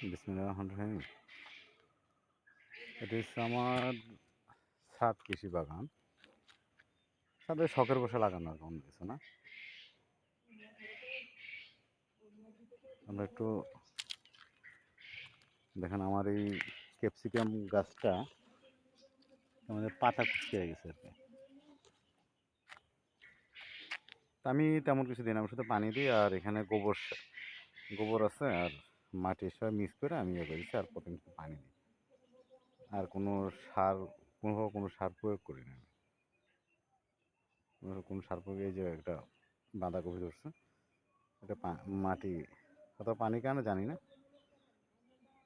বিসমিল্লাহ রহমান রহিম। এটা হচ্ছে আমার ছাদ কৃষি বাগান। ছাদে শখের বসে লাগানো অন্য কিছু না। আমরা একটু দেখেন আমার এই ক্যাপসিকাম গাছটা আমাদের পাতা কুচকে গেছে আর কি। আমি তেমন কিছু দিই না, আমি শুধু পানি দিই আর এখানে গোবর গোবর আছে আর মাটির সব মিক্স করে আমি ইয়ে করেছি, আর প্রথম পানি দিই আর কোনো সার, কোনোভাবে কোনো সার প্রয়োগ করি না কোনো- সার প্রয়োগ, এই যে একটা বাঁধাকপি ধরছে, এটা মাটি হয়তো পানি কেন জানি না।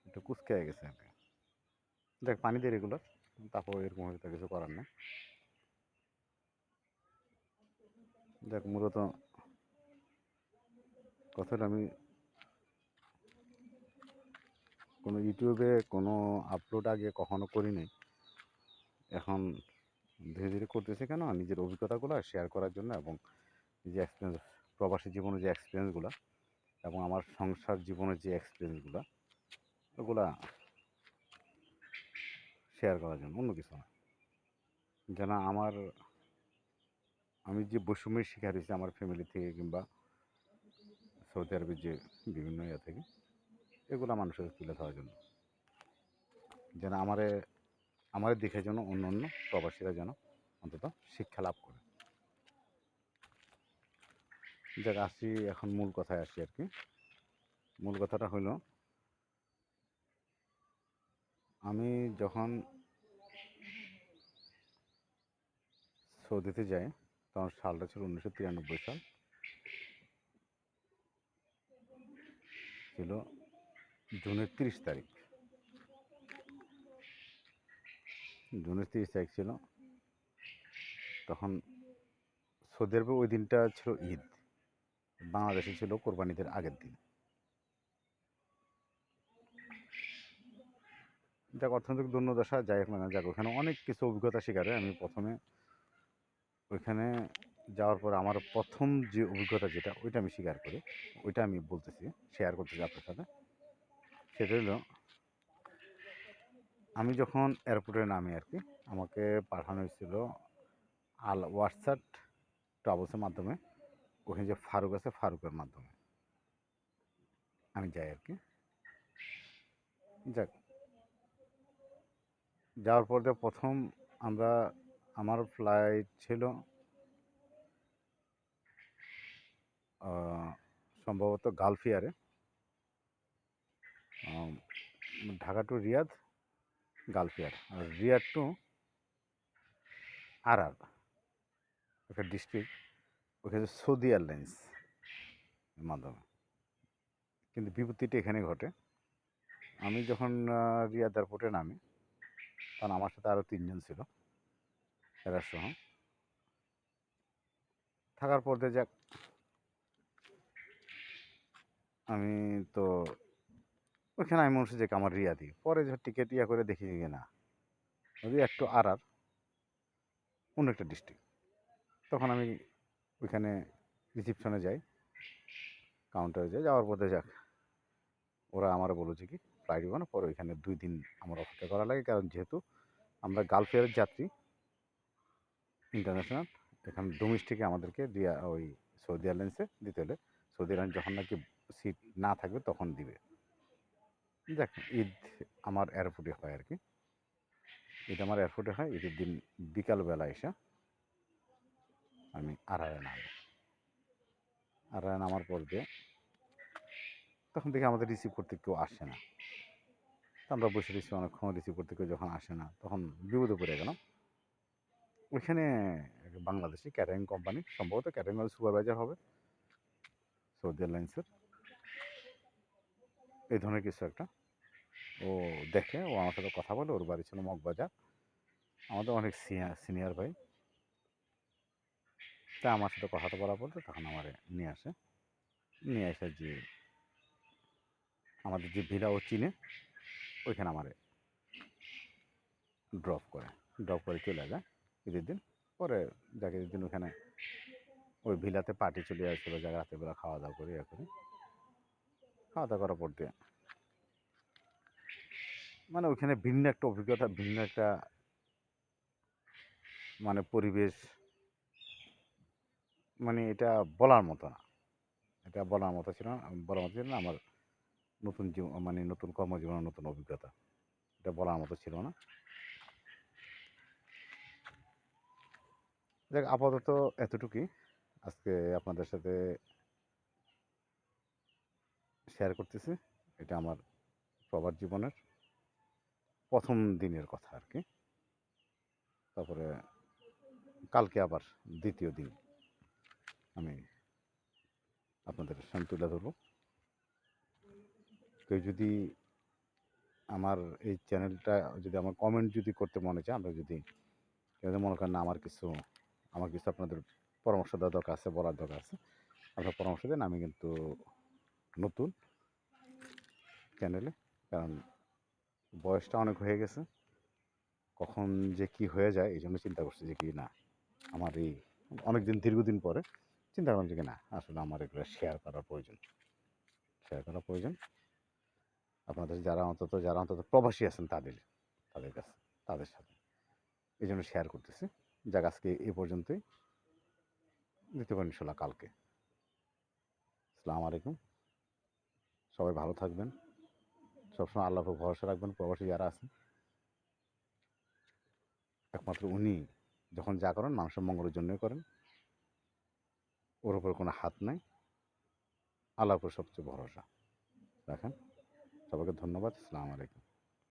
একটু কুচকে গেছে আর কি। দেখ, পানি দিয়ে রেগুলার তারপর এরকম হয়তো কিছু করার নেই। দেখ, মূলত কথাটা আমি কোনো ইউটিউবে কোনো আপলোড আগে কখনো করি নাই এখন ধীরে ধীরে করতেছি কেন? নিজের অভিজ্ঞতাগুলো শেয়ার করার জন্য এবং যে এক্সপিরিয়েন্স প্রবাসী জীবনের যে এক্সপিরিয়েন্সগুলো এবং আমার সংসার জীবনের যে এক্সপিরিয়েন্সগুলো ওগুলা শেয়ার করার জন্য, অন্য কিছু না। যেন আমার, আমি যে বৈষম্যের শিকার হয়েছি আমার ফ্যামিলি থেকে কিংবা সৌদি আরবের যে বিভিন্ন ইয়ে থেকে এগুলো মানুষের তুলে ধরার জন্য। যেন আমারে আমাদের দেখে যেন অন্য অন্য প্রবাসীরা যেন অন্তত শিক্ষা লাভ করে। যাক, আসি, এখন মূল কথায় আসি আর কি। মূল কথাটা হলো আমি যখন সৌদিতে যাই, তখন সালটা ছিল উনিশশো তিরানব্বই সাল। ছিল জুনের তিরিশ তারিখ। জুনের তিরিশ তারিখ ছিল। তখন সৌদি আরবে ওই দিনটা ছিল ঈদ। বাংলাদেশে ছিল কোরবানিদের আগের দিন। যাক, অর্থনৈতিক দুর্দশা যাই হোক না যাক, ওখানে অনেক কিছু অভিজ্ঞতা শিকারে। আমি প্রথমে ওইখানে যাওয়ার পর আমার প্রথম যে অভিজ্ঞতা যেটা, ওইটা আমি স্বীকার করি। ওইটা আমি বলতেছি শেয়ার করতেছি আপনার সাথে। সেটা হলো, আমি যখন এয়ারপোর্টে নামি আর কি আমাকে পাঠানো হয়েছিল আল হোয়াটসঅ্যাপ ট্রাভেলসের মাধ্যমে, ওখানে যে ফারুক আছে ফারুকের মাধ্যমে। আমি যাই আর কি যাক। যাওয়ার পর প্রথম আমরা, আমার ফ্লাইট ছিল সম্ভবত গালফিয়ারে। Dhaka to Riyadh, Gulf Air. R Riyadh to আর আর একটা ডিস্ট্রিক্ট ওখানে সৌদি এয়ারলাইন্স মাধ্যমে। কিন্তু বিপত্তিটা এখানে ঘটে। আমি যখন রিয়াদ এয়ারপোর্টে নামি, তখন আমার সাথে আরও তিনজন ছিল, এরা সহ। থাকার পর যাক, আমি তো ওইখানে আমি মনে যে আমার রিয়াদি পরে যখন টিকিট ইয়া করে দেখি যে না রিয়াদ একটু আর আর অন্য একটা ডিস্ট্রিক্ট তখন আমি ওইখানে রিসিপশনে যাই কাউন্টারে যাই, যাওয়ার পথে যাক। ওরা আমার বলেছে কি ফ্লাইট না পরে ওইখানে দুই দিন আমার অপেক্ষা করা লাগে, কারণ যেহেতু আমরা গালফেয়ারের যাত্রী ইন্টারন্যাশনাল এখানে ডোমেস্টিকে আমাদেরকে রিয়া, ওই সৌদি এয়ারলাইন্সে দিতে হলে। সৌদি এয়ারলাইন্স যখন নাকি সিট না থাকবে, তখন দিবে। দেখ, ঈদ আমার এয়ারপোর্টে হয় আর কি ঈদ আমার এয়ারপোর্টে হয়, ঈদের দিন বিকালবেলা এসে আমি আড়ায় নামি আড়ায় নামার পর দিয়ে তখন দেখি আমাদের রিসিভ করতে কেউ আসে না। আমরা বসে রয়েছি অনেকক্ষণ রিসিভ করতে কেউ যখন আসে না, তখন বিপদে পড়ে গেলাম। ওইখানে বাংলাদেশি ক্যাটারিং কোম্পানি সম্ভবত ক্যাটারিং সুপারভাইজার হবে। সৌদি এয়ারলাইন্সের এই ধরনের কিছু একটা। ও দেখে, ও আমার সাথে কথা বলে, ওর বাড়ি ছিল মগবাজার। আমাদের অনেক সিনিয়র ভাই। তা আমার সাথে কথাটা বলা বলতে তখন আমার নিয়ে আসে। নিয়ে আসে যে আমাদের যে ভিলা ও চিনে, ওইখানে আমার ড্রপ করে। ড্রপ করে চলে যায় ঈদের দিন। পরে যাকে দিন ওখানে ওই ভিলাতে পার্টি চলে আসছিল জায়গা রাতেরবেলা খাওয়া দাওয়া করে ইয়ে করি। খাওয়া দাওয়া করার পর দিয়ে। মানে ওইখানে ভিন্ন একটা অভিজ্ঞতা, ভিন্ন একটা মানে পরিবেশ মানে এটা বলার মতো না। এটা বলার মতো ছিল না, বলার মতো ছিল না, আমার নতুন জীবন মানে নতুন কর্মজীবনের নতুন অভিজ্ঞতা। এটা বলার মতো ছিল না। দেখ আপাতত এতটুকুই। আজকে আপনাদের সাথে শেয়ার করতেছি। এটা আমার সবার জীবনের প্রথম দিনের কথা আর কি তারপরে কালকে আবার দ্বিতীয় দিন আমি আপনাদের সামনে তুলে ধরবো। কেউ যদি আমার এই চ্যানেলটা, যদি আমার কমেন্ট যদি করতে মনে চায়, আমরা যদি যদি মনে করেন না, আমার কিছু আমার কিছু আপনাদের পরামর্শ দেওয়ার দরকার আছে, বলার দরকার আছে, আপনার পরামর্শ দেন, আমি কিন্তু নতুন চ্যানেলে কারণ বয়সটা অনেক হয়ে গেছে। কখন যে কি হয়ে যায়, এই জন্য চিন্তা করছি যে কি না, আমার এই অনেক দিন দীর্ঘদিন পরে চিন্তা করলাম যে কি না, আসলে আমার এগুলো শেয়ার করার প্রয়োজন। শেয়ার করার প্রয়োজন। আপনাদের যারা অন্তত যারা অন্তত প্রবাসী আছেন তাদের তাদের কাছে, তাদের সাথে। এই জন্য শেয়ার করতেছি। যাক, আজকে এই পর্যন্তই। দিতে পারেন ইনশাল্লাহ কালকে। আসসালামু আলাইকুম। সবাই ভালো থাকবেন। সবসময় আল্লাহর উপর ভরসা রাখবেন, প্রবাসী যারা আছেন। একমাত্র উনি যখন যা করেন, মানুষের মঙ্গলের জন্যই করেন। ওর উপর কোনো হাত নাই। আল্লাহর সবচেয়ে ভরসা। রাখেন। সবাইকে ধন্যবাদ। আসসালামু আলাইকুম।